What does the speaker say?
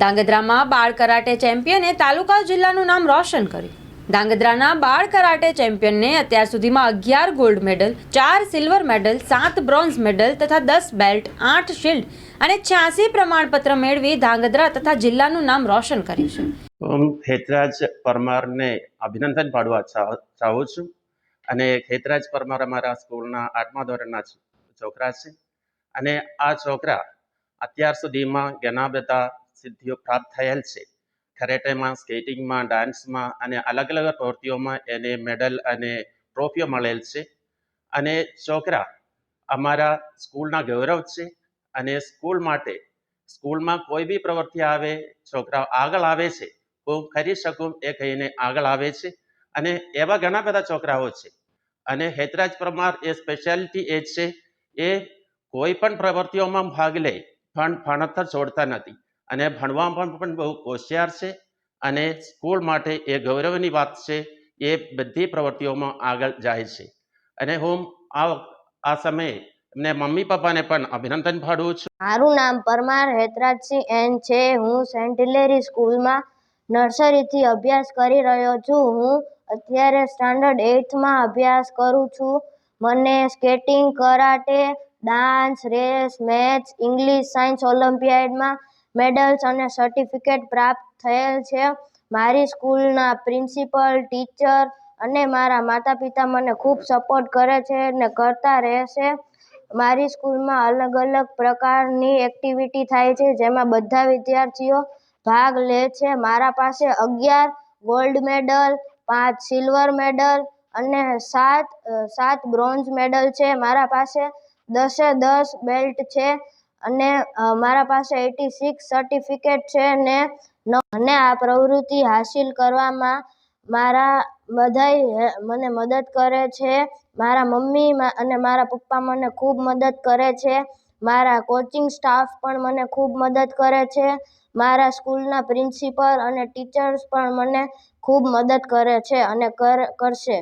ધાંગધ્રામાં બાળ કરાટે ચેમ્પિયને તાલુકા જિલ્લાનું નામ રોશન કર્યું. ધાંગધ્રાના બાળ કરાટે ચેમ્પિયનને અત્યાર સુધીમાં અગિયાર ગોલ્ડ મેડલ, ચાર સિલ્વર મેડલ, સાત બ્રોન્ઝ મેડલ તથા દસ બેલ્ટ, આઠ શિલ્ડ અને છ્યાસી પ્રમાણપત્ર મેળવી ધાંગધ્રા તથા જિલ્લાનું નામ રોશન કર્યું છે. હું હેતરાજ પરમારને અભિનંદન પાડવા ચાહું છું અને હેતરાજ પરમાર અમારા સ્કૂલના આઠમા ધોરણના છોકરા છે. અને આ છોકરા અત્યાર સુધીમાં ઘણા બધા સિદ્ધિઓ પ્રાપ્ત થયેલ છે. કરેટેમાં સ્કેટિંગમાં, ડાન્સમાં અને અલગ અલગ પ્રવૃત્તિઓમાં એને મેડલ અને ટ્રોફીઓ મળેલ છે. અને છોકરા, અમારા સ્કૂલના ગૌરવ છે અને સ્કૂલ માટે, સ્કૂલમાં કોઈ બી પ્રવૃત્તિ આવે, છોકરાઓ આગળ આવે છે, હું કરી શકું એ કહીને આગળ આવે છે. અને એવા ઘણા બધા છોકરાઓ છે. અને હેતરાજ પરમાર એ સ્પેશિયાલિટી એ છે. એ કોઈ પણ પ્રવૃત્તિઓમાં ભાગ લે, પણ ભણતર છોડતા નથી. અને ભણવામાં પણ બહુ હોશિયાર છે અને સ્કૂલ માટે એ ગૌરવની વાત છે, એ બધી પ્રવૃત્તિઓમાં આગળ જાય છે. અને હું આ આ સમયે એમને મમ્મી પપ્પાને પણ અભિનંદન પાડું છું. મારું નામ પરમાર હેતરાજસિંહ એન છે. હું સેન્ટ હિલેરી સ્કૂલમાં નર્સરીથી અભ્યાસ કરી રહ્યો છું. હું અત્યારે સ્ટાન્ડર્ડ એઇથમાં અભ્યાસ કરું છું. મને skating, karate, dance, race, maths, English, science, ઓલિમ્પિયાડમાં medals અને સર્ટિફિકેટ પ્રાપ્ત થયેલ છે. મારી સ્કૂલના પ્રિન્સિપલ, ટીચર અને મારા માતા પિતા મને ખૂબ સપોર્ટ કરે છે અને કરતા રહેશે. મારી સ્કૂલમાં અલગ અલગ પ્રકારની એક્ટિવિટી થાય છે, જેમાં બધા વિદ્યાર્થીઓ ભાગ લે છે. મારા પાસે અગિયાર ગોલ્ડ મેડલ, પાંચ સિલ્વર મેડલ અને સાત સાત બ્રોન્ઝ મેડલ છે. મારા પાસે દસે દસ બેલ્ટ છે. અને મારા પાસે એટી સિક્સ સર્ટિફિકેટ છે ને મને આ પ્રવૃત્તિ હાસિલ કરવામાં મારા બધાય મને મદદ કરે છે. મારા મમ્મી અને મારા પપ્પા મને ખૂબ મદદ કરે છે. મારા કોચિંગ સ્ટાફ પણ મને ખૂબ મદદ કરે છે. મારા સ્કૂલના પ્રિન્સિપલ અને ટીચર્સ પણ મને ખૂબ મદદ કરે છે અને કર, કરશે.